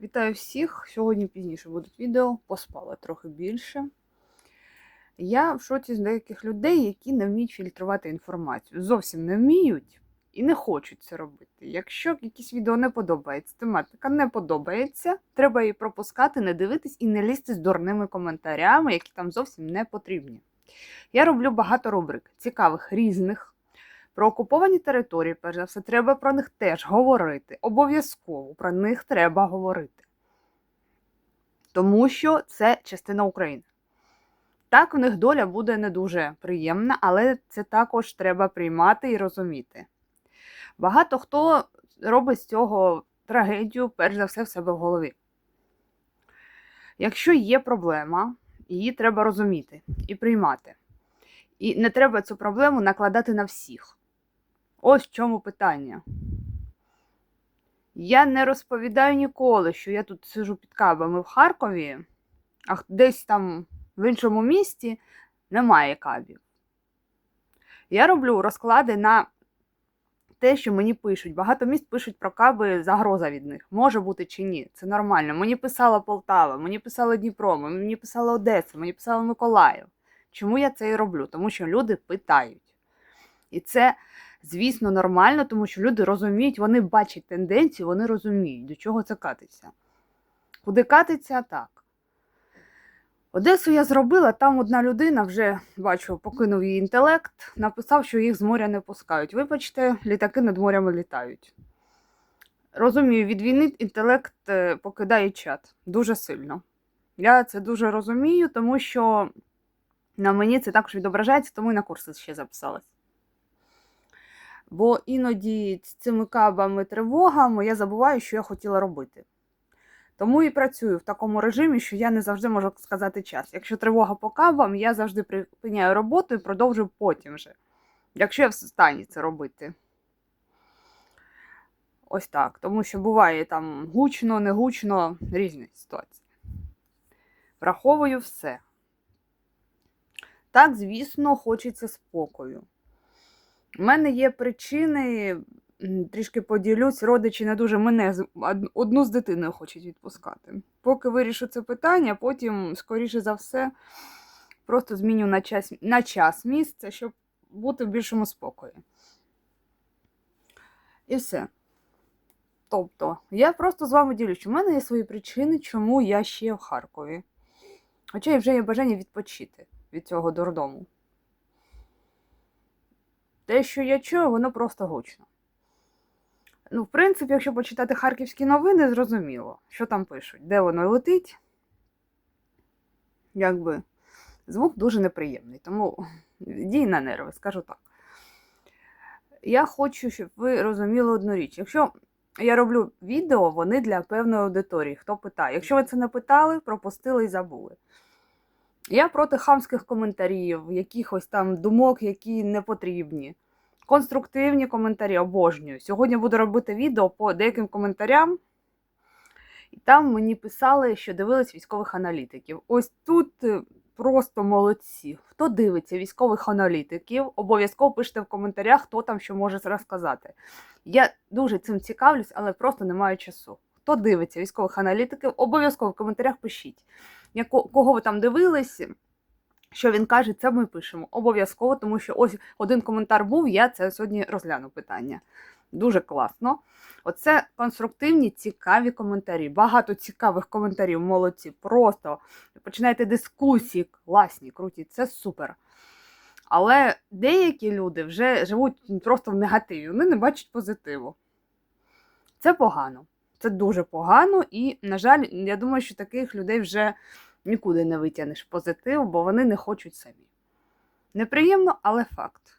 Вітаю всіх! Сьогодні пізніше будуть відео, поспала трохи більше. Я в шоці з деяких людей, які не вміють фільтрувати інформацію. Зовсім не вміють і не хочуть це робити. Якщо якесь відео не подобається, тематика не подобається, треба її пропускати, не дивитись і не лізти з дурними коментарями, які там зовсім не потрібні. Я роблю багато рубрик, цікавих, різних. Про окуповані території, перш за все, треба про них теж говорити. Обов'язково про них треба говорити. Тому що це частина України. Так, в них доля буде не дуже приємна, але це також треба приймати і розуміти. Багато хто робить з цього трагедію, перш за все, в себе в голові. Якщо є проблема, її треба розуміти і приймати. І не треба цю проблему накладати на всіх. Ось в чому питання. Я не розповідаю ніколи, що я тут сижу під кабами в Харкові, а десь там в іншому місті немає кабів. Я роблю розклади на те, що мені пишуть. Багато міст пишуть про каби, загроза від них. Може бути чи ні. Це нормально. Мені писала Полтава, мені писала Дніпро, мені писала Одеса, мені писала Миколаїв. Чому я це і роблю? Тому що люди питають. І це, звісно, нормально, тому що люди розуміють, вони бачать тенденцію, вони розуміють, до чого це катиться. Куди катиться, так. Одесу я зробила, там одна людина вже, бачу, покинув її інтелект, написав, що їх з моря не пускають. Вибачте, літаки над морями літають. Розумію, від війни інтелект е, покидає чат дуже сильно. Я це дуже розумію, тому що на мені це також відображається, тому і на курси ще записалась. Бо іноді цими кабами, тривогами я забуваю, що я хотіла робити. Тому і працюю в такому режимі, що я не завжди можу сказати час. Якщо тривога по кабам, я завжди припиняю роботу і продовжую потім вже, якщо я в стані це робити. Ось так. Тому що буває там гучно, не гучно, різні ситуації. Враховую все. Так, звісно, хочеться спокою. У мене є причини, трішки поділюсь, родичі не дуже мене одну з дитиною хочуть відпускати. Поки вирішу це питання, потім, скоріше за все, просто зміню на час, на час місце, щоб бути в більшому спокої. І все. Тобто, я просто з вами ділюсь, у мене є свої причини, чому я ще в Харкові. Хоча я вже є бажання відпочити від цього дурдому. Те, що я чую, воно просто гучно. Ну, в принципі, якщо почитати харківські новини, зрозуміло, що там пишуть, де воно летить. Якби звук дуже неприємний, тому дій на нерви, скажу так. Я хочу, щоб ви розуміли одну річ. Якщо я роблю відео, вони для певної аудиторії, хто питає. Якщо ви це не питали, пропустили і забули. Я проти хамських коментарів, якихось там думок, які не потрібні. Конструктивні коментарі обожнюю. Сьогодні буду робити відео по деяким коментарям. І там мені писали, що дивились військових аналітиків. Ось тут е, просто молодці. Хто дивиться військових аналітиків, обов'язково пишете в коментарях, хто там що може розказати. Я дуже цим цікавлюсь, але просто не маю часу. Хто дивиться військових аналітиків, обов'язково в коментарях пишіть кого ви там дивились, що він каже, це ми пишемо. Обов'язково, тому що ось один коментар був, я це сьогодні розгляну питання. Дуже класно. Оце конструктивні, цікаві коментарі. Багато цікавих коментарів, молодці. Просто починаєте дискусії, класні, круті, це супер. Але деякі люди вже живуть просто в негативі, вони не бачать позитиву. Це погано. Це дуже погано, і, на жаль, я думаю, що таких людей вже нікуди не витягнеш позитив, бо вони не хочуть самі. Неприємно, але факт.